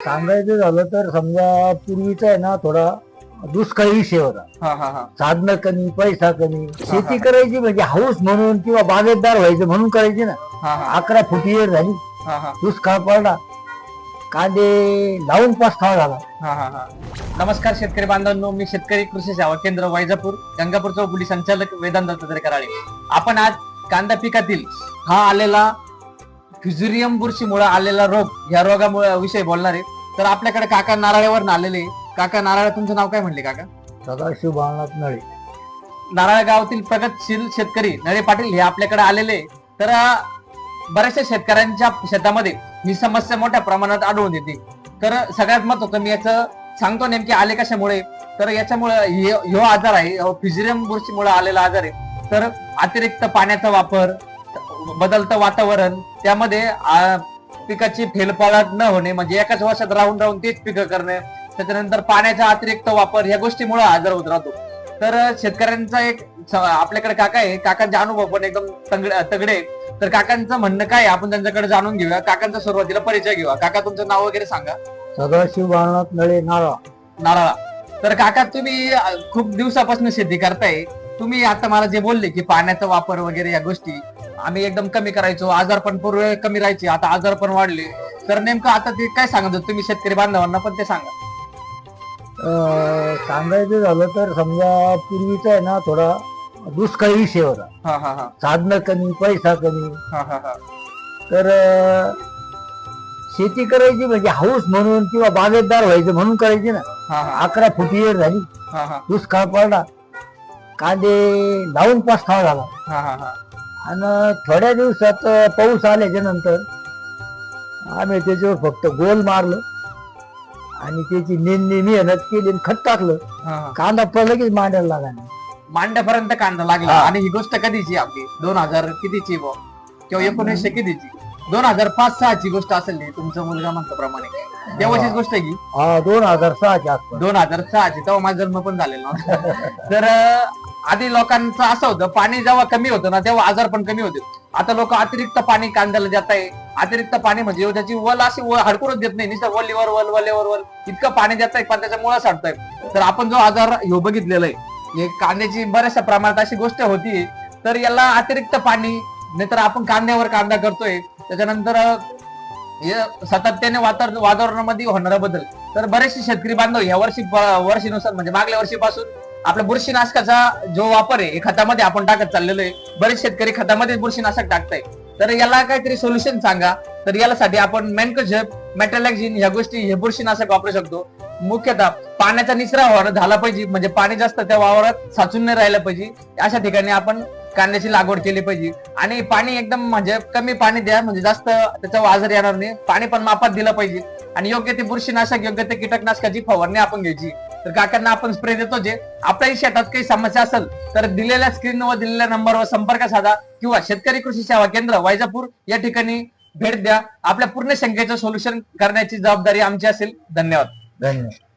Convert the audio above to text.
सांगायचं झालं तर समजा पूर्वीचा आहे ना थोडा दुष्काळी विषय होता. हा हा हा. साधनं कमी पैसा कमी शेती करायची म्हणजे हाऊस म्हणून किंवा बागेतदार व्हायचं म्हणून करायची ना. हा हा. अकरा फुटी झाली. हा हा. दुष्काळ पडला. कांदे लावून झाला. हा हा हा. नमस्कार शेतकरी बांधवांनो मी शेतकरी कृषी सेवा केंद्र वैजापूर गंगापूर चौकुली संचालक वेदांत दत्तात्रय कराळे. आपण आज कांदा पिकातील हा आलेला फ्युझुरियम बुरशीमुळे आलेला रोग या रोगामुळे विषयी बोलणार आहे. तर आपल्याकडे काका नारळावर आलेले. काका नारळ तुमचं नाव काय म्हणले काका? सदाशिव बाळनाथ नळे. नारळ गावातील प्रगतशील शेतकरी नळे पाटील हे आपल्याकडे आलेले. तर बऱ्याचशा शेतकऱ्यांच्या शेतामध्ये ही समस्या मोठ्या प्रमाणात आढळून येते. तर सगळ्यात महत्वाचं मी याचं सांगतो नेमके आले कशामुळे. तर याच्यामुळे हे- ह्यो आजार आहे. फिजिरियम बुरशीमुळे आलेला आजार आहे. तर अतिरिक्त पाण्याचा वापर बदलतं वातावरण त्यामध्ये पिकाची फेलपाळत न होणे म्हणजे एकाच वर्षात राहून राहून तेच पिकं करणे त्याच्यानंतर पाण्याचा अतिरिक्त वापर या गोष्टीमुळे आजार होत राहतो. तर शेतकऱ्यांचा एक आपल्याकडे काका आहे काकांचे अनुभव पण एकदम तंगड. तर काकांचं म्हणणं काय? आपण त्यांच्याकडे जाणून घेऊया. काकांचा सुरुवातीला परिचय घेऊया. काका तुमचं नाव वगैरे सांगा. सदाशिव बाळनाथ नळे नारळ. नारळा. तर काका तुम्ही खूप दिवसापासून शेती करताय. तुम्ही आता मला जे बोलले की पाण्याचा वापर वगैरे या गोष्टी आम्ही एकदम कमी करायचो आजार पण पूर्वी कमी राहायचे आता आजार पण वाढले. तर नेमकं आता ते काय सांगत होते तुम्ही शेतकरी बांधवांना पण ते सांगा. अं, सांगायचं झालं तर समजा पूर्वीचा आहे ना थोडा दुष्काळी विषय होता. हा हा हा. साधनं कमी पैसा कमी. हा हा हा. तर अं, शेती करायची म्हणजे हाऊस म्हणून किंवा बागेतदार व्हायचं म्हणून करायची ना. हा हा. अकरा फुटी येर झाली. हा हा. दुष्काळ पडला. कांदे लावून पाच झाला. हा हा हा. आणि थोड्या दिवसात पाऊस आल्याच्यानंतर आम्ही त्याच्यावर फक्त गोल मारलं. आणि त्याची नेमणी मेहनत केली आणि खत टाकलं. कांदा पण लगेच मांडायला लागला मांड्यापर्यंत कांदा लागला. हा. आणि ही गोष्ट कधीची आपली? दोन हजार कितीची बुवा? किंवा एकोणीसशे कितीची? दोन हजार पाच सहाची गोष्ट असेल तुमचा मुलगा म्हणतो प्रमाणे. तेव्हाचीच गोष्ट आहे की? हा दोन हजार सहाच्या आसपास. दोन हजार सहाची. तेव्हा माझा जन्म पण झालेला नव्हता. तर अं, आधी लोकांचं असं होतं पाणी जेव्हा कमी होतं ना तेव्हा आजार पण कमी होते. आता लोक अतिरिक्त पाणी कांद्याला जात आहे अतिरिक्त पाणी म्हणजे त्याची वल अशी व- हडकूनच देत नाही नुसतं वलीवर वल वलेवर वल इतकं पाणी देत आहे पण त्याच्या मुळं तर आपण जो आजार ह्यो बघितलेला आहे कांद्याची बऱ्याचशा प्रमाणात अशी गोष्ट होती तर याला अतिरिक्त पाणी नाहीतर आपण कांद्यावर कांदा करतोय त्याच्यानंतर हे सातत्याने वातावरण वातावरणामध्ये होणारा बदल तर बरेचसे शेतकरी बांधव या वर्षी वर्षीनुसार म्हणजे मागल्या वर्षीपासून आपल्या बुरशीनाशकाचा जो वापर आहे हे खतामध्ये आपण टाकत चाललेलो आहे. बरेच शेतकरी खतामध्ये बुरशीनाशक टाकताय. तर याला काहीतरी सोल्युशन सांगा. तर यासाठी आपण मेनकोझेप मेटॅलॅक्झिन ह्या गोष्टी हे बुरशीनाशक वापरू शकतो. मुख्यतः पाण्याचा निचरा वावर झाला पाहिजे. म्हणजे पाणी जास्त त्या वावरात साचून नाही राहिलं पाहिजे. अशा ठिकाणी आपण कांद्याची लागवड केली पाहिजे. आणि पाणी एकदम म्हणजे कमी पाणी द्या. म्हणजे जास्त त्याचा आजार येणार नाही. पाणी पण मापात दिलं पाहिजे. आणि योग्य ते बुरशीनाशक योग्य ते कीटकनाशकाची फवारणी आपण घ्यायची. तर काकांना आपण स्प्रे देतो जे आपल्याही शेतात काही समस्या असेल तर दिलेल्या स्क्रीनवर दिलेल्या नंबरवर संपर्क साधा किंवा शेतकरी कृषी सेवा केंद्र वैजापूर या ठिकाणी भेट द्या. आपल्या पूर्ण शंकेचं सोल्युशन करण्याची जबाबदारी आमची असेल. धन्यवाद. धन्यवाद.